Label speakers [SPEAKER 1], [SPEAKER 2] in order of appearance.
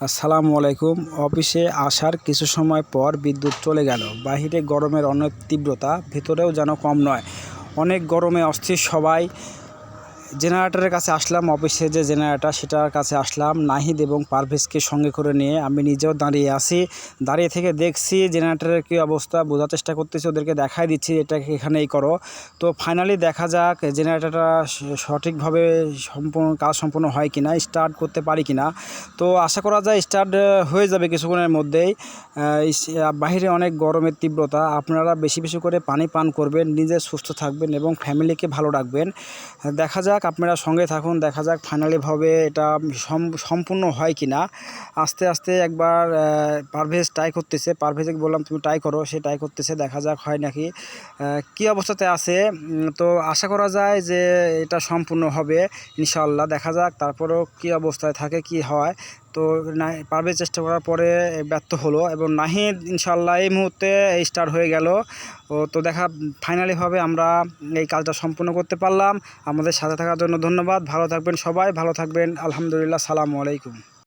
[SPEAKER 1] আসসালামু আলাইকুম। অফিসে আসার কিছু সময় পর বিদ্যুৎ চলে গেল। বাহিরে গরমের অনেক তীব্রতা, ভেতরেও যেন কম নয়। অনেক গরমে অস্থির সবাই জেনারেটরের কাছে আসলাম, অফিসে যে জেনারেটর, সেটার কাছে আসলাম। নাহিদ এবং পারভেজকে সঙ্গে করে নিয়ে আমি নিজেও দাঁড়িয়ে আছি। দাঁড়িয়ে থেকে দেখছি জেনারেটরের কী অবস্থা, বোঝার চেষ্টা করতেছি, ওদেরকে দেখাই দিচ্ছি এটাকে এখানেই করো। তো ফাইনালি দেখা যাক জেনারেটরটা সঠিকভাবে সম্পূর্ণ, কাজ সম্পূর্ণ হয় কিনা স্টার্ট করতে পারি কি না তো আশা করা যায় স্টার্ট হয়ে যাবে কিছুক্ষণের মধ্যেই। বাইরে অনেক গরমের তীব্রতা। আপনারা বেশি বেশি করে পানি পান করবেন, নিজে সুস্থ থাকবেন এবং ফ্যামিলিকে ভালো রাখবেন। দেখা যাক আপনারা সঙ্গে থাকুন, দেখা যাক ফাইনালিভাবে এটা সম- সম্পূর্ণ হয় কি না আস্তে আস্তে একবার পারভেজ ট্রাই করতেছে। পারভেজকে বললাম, তুমি ট্রাই করো। সে ট্রাই করতেছে, দেখা যাক হয় নাকি। কি অবস্থাতে আছে? তো আশা করা যায় যে এটা সম্পূর্ণ হবে ইনশাল্লাহ দেখা যাক, তারপরেও কি অবস্থায় থাকে, কি হয়। তো না, পারবে চেষ্টা করার পরে ব্যর্থ হলো এবং নাহিদ ইনশাল্লাহ এই মুহূর্তে স্টার্ট হয়ে গেল। ও তো দেখা ফাইনালিভাবে আমরা এই কাজটা সম্পূর্ণ করতে পারলাম। আমাদের সাথে থাকার জন্য ধন্যবাদ। ভালো থাকবেন সবাই, ভালো থাকবেন। আলহামদুলিল্লাহ, সালামু আলাইকুম।